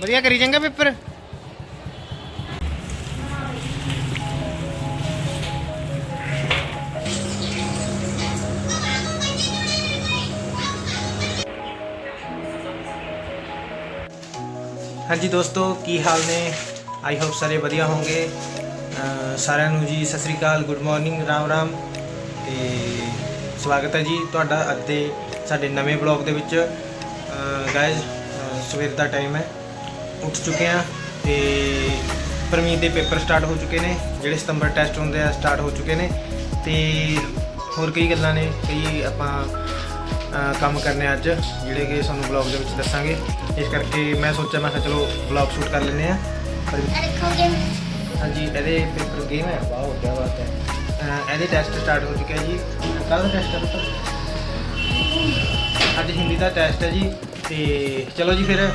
ਵਧੀਆ ਕਰੀ ਜਾਂਗਾ ਪੇਪਰ। ਹਾਂਜੀ ਦੋਸਤੋ, ਕੀ ਹਾਲ ਨੇ? ਆਈ ਹੋਪ ਸਾਰੇ ਵਧੀਆ ਹੋਵੋਗੇ ਸਾਰਿਆਂ ਨੂੰ ਜੀ ਸਤਿ ਸ੍ਰੀ ਅਕਾਲ ਗੁੱਡ ਮਾਰਨਿੰਗ ਰਾਮ ਰਾਮ। ਤੇ ਸਵਾਗਤ ਹੈ ਜੀ ਤੁਹਾਡਾ ਅੱਜ ਦੇ ਸਾਡੇ ਨਵੇਂ ਬਲੌਗ ਦੇ ਵਿੱਚ। ਗਾਇਜ਼ ਸਵੇਰ ਦਾ ਟਾਈਮ ਹੈ। ਉੱਠ ਚੁੱਕੇ ਆ ਤੇ ਪਰਮੀਤ ਦੇ ਪੇਪਰ ਸਟਾਰਟ ਹੋ ਚੁੱਕੇ ਨੇ ਜਿਹੜੇ ਸਤੰਬਰ ਟੈਸਟ ਹੁੰਦੇ ਆ ਸਟਾਰਟ ਹੋ ਚੁੱਕੇ ਨੇ ਤੇ ਹੋਰ ਕਈ ਗੱਲਾਂ ਨੇ ਕਈ ਆਪਾਂ ਕੰਮ ਕਰਨੇ ਆ ਅੱਜ ਜਿਹੜੇ ਕਿ ਤੁਹਾਨੂੰ ਬਲੌਗ ਦੇ ਵਿੱਚ ਦੱਸਾਂਗੇ। ਇਸ ਕਰਕੇ ਮੈਂ ਸੋਚਿਆ ਮੈਂ ਕਿਹਾ ਚਲੋ ਬਲੌਗ ਸ਼ੂਟ ਕਰ ਲੈਂਦੇ ਆ ਹਾਂਜੀ ਇਹਦੇ ਪੇਪਰ ਗੇਮ ਹੈ। ਵਾਓ ਕੀ ਬਾਤ ਹੈ। ਇਹਦੇ ਟੈਸਟ ਸਟਾਰਟ ਹੋ ਚੁੱਕੇ ਹੈ ਜੀ। ਕੱਲ੍ਹ ਦਾ ਟੈਸਟ ਹੈ ਅੱਜ ਹਿੰਦੀ ਦਾ ਟੈਸਟ ਹੈ ਜੀ। ਤੇ ਚਲੋ ਜੀ ਫਿਰ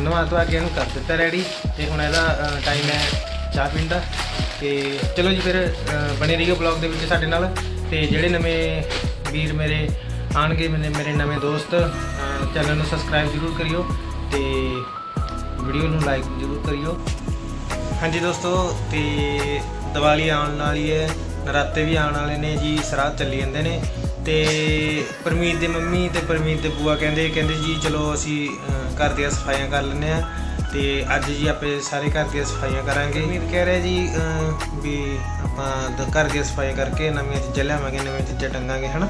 ਨਵਾ ਤੋਂ ਅੱਗੇ ਇਹਨੂੰ ਕਰ ਦਿੱਤਾ ਰੈਡੀ ਤੇ ਹੁਣ ਇਹਦਾ ਟਾਈਮ ਹੈ ਚਾਹ ਪੀਣ ਦਾ। ਤੇ ਚਲੋ ਜੀ ਫਿਰ, ਅਹ, ਬਣੇ ਰਹੀਓ ਬਲੌਗ ਦੇ ਵਿੱਚ ਸਾਡੇ ਨਾਲ। ਤੇ ਜਿਹੜੇ ਨਵੇਂ ਵੀਰ ਮੇਰੇ ਆਣਗੇ ਮੇਰੇ ਮੇਰੇ ਨਵੇਂ ਦੋਸਤ ਚੈਨਲ ਨੂੰ ਸਬਸਕ੍ਰਾਈਬ ਜ਼ਰੂਰ ਕਰਿਓ ਤੇ ਵੀਡੀਓ ਨੂੰ ਲਾਈਕ ਜ਼ਰੂਰ ਕਰਿਓ। ਹਾਂਜੀ ਦੋਸਤੋ, ਤੇ ਦੀਵਾਲੀ ਆਉਣ ਵਾਲੀ ਹੈ, ਨਰਾਤੇ ਵੀ ਆਉਣ ਵਾਲੇ ਨੇ ਜੀ, ਸਰਾਧ ਚੱਲੀ ਜਾਂਦੇ ਨੇ। ਤੇ ਪਰਮੀਤ ਦੇ ਮੰਮੀ ਤੇ ਪਰਮੀਤ ਦੇ ਬੂਆ ਕਹਿੰਦੇ ਕਹਿੰਦੇ ਜੀ ਚਲੋ ਅਸੀਂ ਘਰ ਦੀਆਂ ਸਫਾਈਆਂ ਕਰ ਲੈਂਦੇ ਆ ਤੇ ਅੱਜ ਜੀ ਆਪੇ ਸਾਰੇ ਘਰ ਦੀਆਂ ਸਫਾਈਆਂ ਕਰਾਂਗੇ। ਪਰਮੀਤ ਕਹਿ ਰਿਹਾ ਜੀ ਵੀ ਆਪਾਂ ਘਰ ਦੀਆਂ ਸਫਾਈਆਂ ਕਰਕੇ ਨਵੀਆਂ ਚੀਜ਼ਾਂ ਲਿਆਵਾਂਗੇ ਨਵੀਆਂ ਚੀਜ਼ਾਂ ਟੰਗਾਂਗੇ ਹਨਾ?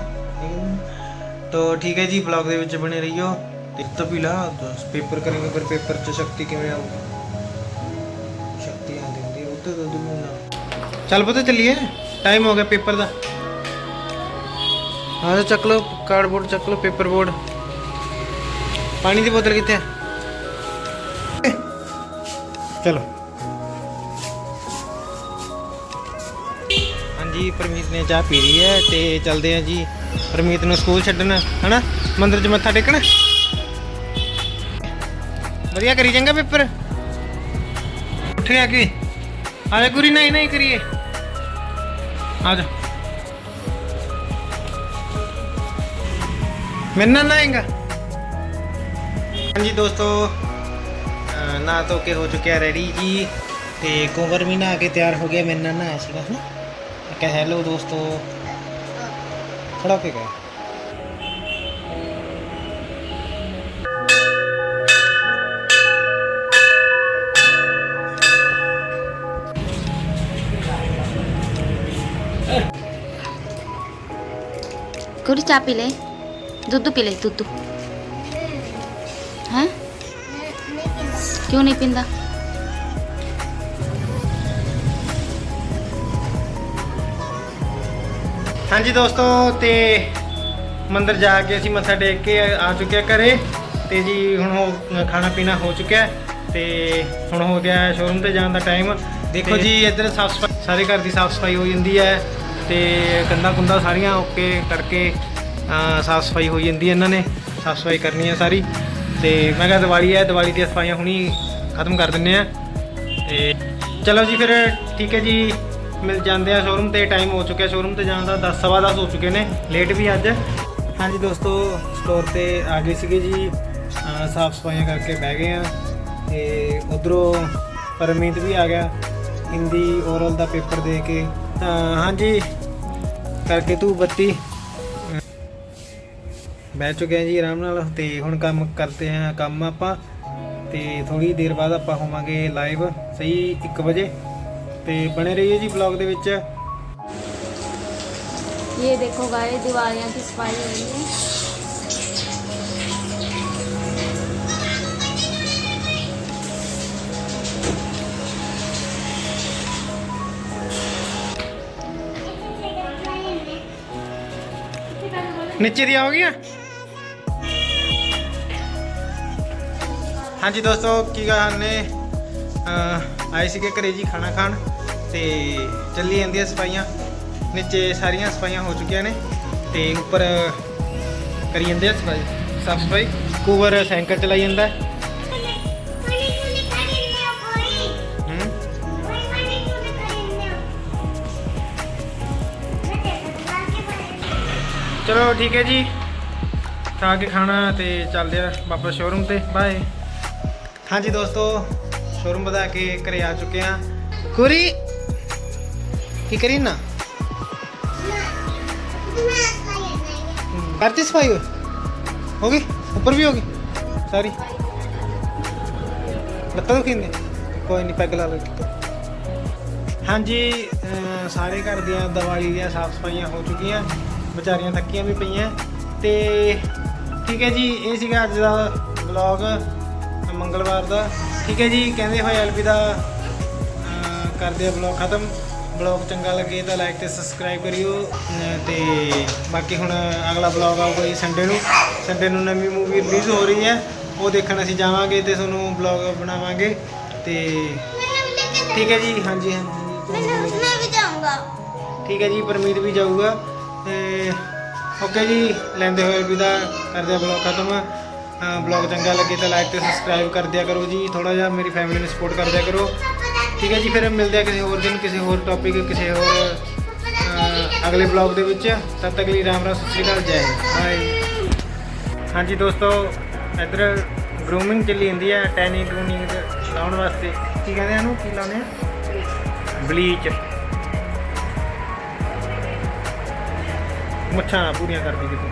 ਤੋ ਠੀਕ ਹੈ ਜੀ ਬਲੌਗ ਦੇ ਵਿੱਚ ਬਣੇ ਰਹੀਓ। ਇੱਕ ਤਾਂ ਵੀ ਲਾ ਪੇਪਰ ਕਰਾਂਗੇ ਫਿਰ ਪੇਪਰ 'ਚ ਸ਼ਕਤੀ ਕਿਵੇਂ ਆਊਗੀ ਸ਼ਕਤੀ ਆਉਂਦੀ ਹੁੰਦੀ ਉਹ ਤਾਂ ਮਹੀਨਾ। ਚੱਲ ਪਤਾ ਚੱਲੀਏ। ਟਾਈਮ ਹੋ ਗਿਆ ਪੇਪਰ ਦਾ। ਆਹ ਚੱਕ ਲਓ ਕਾਰਡਬੋਰਡ ਚੱਕ ਲਓ ਪੇਪਰ ਬੋਰਡ ਪਾਣੀ ਦੀ ਬੋਤਲ ਕਿੱਥੇ ਹੈ ਚਲੋ। ਹਾਂਜੀ, ਪਰਮੀਤ ਨੇ ਚਾਹ ਪੀ ਲਈ ਹੈ ਤੇ ਚਲਦੇ ਆ ਜੀ। ਪਰਮੀਤ ਨੂੰ ਸਕੂਲ ਛੱਡਣ, ਹਨਾ? ਮੰਦਿਰ 'ਚ ਮੱਥਾ ਟੇਕਣ। ਵਧੀਆ ਕਰੀ ਜਾਂਗਾ ਪੇਪਰ? ਉੱਠ ਗਿਆ ਕਿ? ਆਲੇ ਗੁਰੀ ਨਹੀਂ ਨਹੀਂ ਕਰੀਏ। ਆ ਜਾ ਮੈਨਾਂ ਨਾ ਆਏਗਾ ਹਾਂਜੀ ਦੋਸਤੋ ਅਹ ਨਾ ਧੋ ਕੇ ਹੋ ਚੁੱਕਿਆ ਰੈਡੀ ਜੀ ਤੇ ਕੁੰਵਰ ਵੀ ਨਹਾ ਕੇ ਤਿਆਰ ਹੋ ਗਿਆ ਮੈਨਾਂ ਨਾ ਆਇਆ ਸੀਗਾ ਹਨਾ ਕਹ ਹੈਲੋ ਦੋਸਤੋ ਖੜਾ ਹੋ ਕੇ ਗਿਆ ਕੁੜੀ ਚਾਹ ਪੀ ਲੈ ਦੁੱਧ ਪੀ ਲੈ ਦੁੱਧ ਹੈ ਕਿਉਂ ਨਹੀਂ ਪੀਂਦਾ ਹਾਂਜੀ ਦੋਸਤੋ ਤੇ ਮੰਦਿਰ ਜਾ ਕੇ ਅਸੀਂ ਮੱਥਾ ਟੇਕ ਕੇ ਆ ਚੁੱਕੇ ਹਾਂ ਘਰੇ। ਤੇ ਜੀ ਹੁਣ ਉਹ ਖਾਣਾ ਪੀਣਾ ਹੋ ਚੁੱਕਿਆ ਤੇ ਹੁਣ ਹੋ ਗਿਆ ਸ਼ੋਰੂਮ ਤੇ ਜਾਣ ਦਾ ਟਾਈਮ। ਦੇਖੋ ਜੀ ਇੱਧਰ ਸਾਫ਼ ਸਫ਼ਾਈ ਸਾਰੇ ਘਰ ਦੀ ਸਾਫ਼ ਸਫ਼ਾਈ ਹੋ ਜਾਂਦੀ ਹੈ। ਤੇ ਕੰਧਾਂ ਕੁੰਧਾਂ ਸਾਰੀਆਂ ਓਕੇ ਕਰਕੇ ਸਾਫ਼ ਸਫ਼ਾਈ ਹੋ ਜਾਂਦੀ ਹੈ ਇਹਨਾਂ ਨੇ, ਸਾਫ਼ ਸਫ਼ਾਈ ਕਰਨੀ ਹੈ ਸਾਰੀ। ਤੇ ਮੈਂ ਕਿਹਾ ਦੀਵਾਲੀ ਹੈ, ਦੀਵਾਲੀ ਦੀਆਂ ਸਫਾਈਆਂ ਹੁਣੀ ਖਤਮ ਕਰ ਦਿੰਨੇ ਆ ਤੇ ਚਲੋ ਜੀ ਫਿਰ ਠੀਕ ਹੈ ਜੀ, ਮਿਲ ਜਾਂਦੇ ਆ ਸ਼ੋਰੂਮ ਤੇ ਟਾਈਮ ਹੋ ਚੁੱਕਿਆ ਸ਼ੋਰੂਮ ਤੇ ਜਾਣ ਦਾ 10 ਸਵਾ 10 ਹੋ ਚੁੱਕੇ ਨੇ ਲੇਟ ਵੀ ਅੱਜ। ਹਾਂਜੀ ਦੋਸਤੋ ਸਟੋਰ ਤੇ ਆ ਗਏ ਸੀਗੇ ਜੀ। ਸਾਫ਼ ਸਫਾਈਆਂ ਕਰਕੇ ਬਹਿ ਗਏ ਆ ਤੇ ਉਧਰੋਂ ਪਰਮੀਤ ਵੀ ਆ ਗਿਆ ਹਿੰਦੀ ਓਰਲ ਦਾ ਪੇਪਰ ਦੇ ਕੇ। ਹਾਂਜੀ, ਕਰਕੇ ਤੂੰ ਬੱਤੀ। ਬਹਿ ਚੁੱਕੇ ਆ ਜੀ ਆਰਾਮ ਨਾਲ ਤੇ ਹੁਣ ਕੰਮ ਕਰਦੇ ਆ ਕੰਮ ਆਪਾਂ ਤੇ ਥੋੜੀ ਦੇਰ ਬਾਅਦ ਆਪਾਂ ਹੋਵਾਂਗੇ ਲਾਈਵ ਸਹੀ 1 ਵਜੇ ਤੇ ਬਣੇ ਰਹੀਏ ਜੀ ਵਲੌਗ ਦੇ ਵਿੱਚ ये देखो गाय दिवालियां की सफाई हो रही है ਨੀਚੇ ਦੀ ਆਓਗੀਆਂ ਹਾਂਜੀ ਦੋਸਤੋ, ਕੀ ਗੱਲ ਨੇ? ਆਏ ਸੀਗੇ ਘਰੇ ਜੀ ਖਾਣਾ ਖਾਣ ਤੇ ਚੱਲੀ ਜਾਂਦੀਆਂ ਸਫਾਈਆਂ। ਨੀਚੇ ਸਾਰੀਆਂ ਸਫਾਈਆਂ ਹੋ ਚੁੱਕੀਆਂ ਨੇ ਤੇ ਉੱਪਰ ਕਰੀ ਜਾਂਦੇ ਆ ਸਫ਼ਾਈ। ਸਾਫ਼ ਸਫ਼ਾਈ। ਕੂਵਰ ਸਾਈਕਲ ਚਲਾਈ ਜਾਂਦਾ। ਚਲੋ ਠੀਕ ਹੈ ਜੀ। ਖਾ ਕੇ ਖਾਣਾ ਤੇ ਚੱਲਦੇ ਆ ਵਾਪਸ ਸ਼ੋਰੂਮ ਤੇ। ਬਾਏ ਹਾਂਜੀ ਦੋਸਤੋ ਸ਼ੋਰੂਮ ਵਧਾ ਕੇ ਘਰੇ ਆ ਚੁੱਕੇ ਆ ਕੁਰੀ, ਕੀ ਕਰੀ ਨਾ? ਕਰਤੀ ਸਫ਼ਾਈ ਹੋਈ? ਹੋ ਗਈ? ਉੱਪਰ ਵੀ ਹੋ ਗਈ? ਸਾਰੀ ਲੱਤਾਂ ਦੁਖੀਂਦੇ ਕੋਈ ਨਹੀਂ ਪੈਗ ਲਾ ਲਓ ਹਾਂਜੀ ਸਾਰੇ ਘਰ ਦੀਆਂ ਦੀਵਾਲੀ ਦੀਆਂ ਸਾਫ਼ ਸਫਾਈਆਂ ਹੋ ਚੁੱਕੀਆਂ। ਵਿਚਾਰੀਆਂ ਥੱਕੀਆਂ ਵੀ ਪਈਆਂ। ਤੇ, ਠੀਕ ਹੈ ਜੀ, ਇਹ ਸੀਗਾ ਅੱਜ ਦਾ ਵਲੌਗ ਮੰਗਲਵਾਰ ਦਾ। ਠੀਕ ਹੈ ਜੀ ਕਹਿੰਦੇ ਹੋਏ ਐਲਪੀ ਦਾ ਕਰਦੇ ਆ ਬਲੌਗ ਖਤਮ। ਬਲੌਗ ਚੰਗਾ ਲੱਗੇ ਤਾਂ ਲਾਈਕ ਤੇ ਸਬਸਕ੍ਰਾਈਬ ਕਰਿਓ। ਤੇ ਬਾਕੀ ਹੁਣ ਅਗਲਾ ਬਲੌਗ ਆਊਗਾ ਜੀ ਸੰਡੇ ਨੂੰ। ਸੰਡੇ ਨੂੰ ਨਵੀਂ ਮੂਵੀ ਰਿਲੀਜ਼ ਹੋ ਰਹੀ ਹੈ। ਉਹ ਦੇਖਣ ਅਸੀਂ ਜਾਵਾਂਗੇ ਤੇ ਤੁਹਾਨੂੰ ਬਲੌਗ ਬਣਾਵਾਂਗੇ। ਤੇ ਠੀਕ ਹੈ ਜੀ ਹਾਂਜੀ ਹਾਂਜੀ। ਮੈਂ ਵੀ ਜਾਊਂਗਾ। ਠੀਕ ਹੈ ਜੀ ਪਰਮੀਤ ਵੀ ਜਾਊਗਾ। ਤੇ ਓਕੇ ਜੀ ਲੈਂਦੇ ਹੋਏ ਵਿਦਾ ਕਰਦੇ ਬਲੌਗ ਖਤਮ। ਬਲੌਗ ਚੰਗਾ ਲੱਗੇ ਤਾਂ ਲਾਈਕ ਤੇ ਸਬਸਕ੍ਰਾਈਬ ਕਰ ਦਿਆ ਕਰੋ ਜੀ। ਥੋੜਾ ਜਿਹਾ ਮੇਰੀ ਫੈਮਿਲੀ ਨੂੰ ਸਪੋਰਟ ਕਰ ਦਿਆ ਕਰੋ। ਠੀਕ ਹੈ ਜੀ, ਫਿਰ ਮਿਲਦੇ ਆ ਕਿਸੇ ਹੋਰ ਦਿਨ, ਕਿਸੇ ਹੋਰ ਟੌਪਿਕ ਕਿਸੇ ਹੋਰ ਅਗਲੇ ਬਲੌਗ ਦੇ ਵਿੱਚ। ਤਦ ਤੱਕ ਲਈ ਰਾਮ ਰਾਮ, ਸਤਿ ਸ਼੍ਰੀ ਅਕਾਲ, ਜੈ ਹਿੰਦ। ਬਾਏ ਹਾਂਜੀ ਦੋਸਤੋ, ਇੱਧਰ ਗਰੂਮਿੰਗ ਚੱਲੀ ਹੁੰਦੀ ਹੈ ਟੈਨੀ ਟੂਨਿੰਗ ਲਾਉਣ ਵਾਸਤੇ। ਕੀ ਕਹਿੰਦੇ ਆ ਇਹਨੂੰ? ਕੀ ਲਾਉਂਦੇ ਆ? ਬਲੀਚ ਮੁੱਛਾਂ ਪੂਰੀਆਂ ਕਰਦੀ ਕਿਤੇ।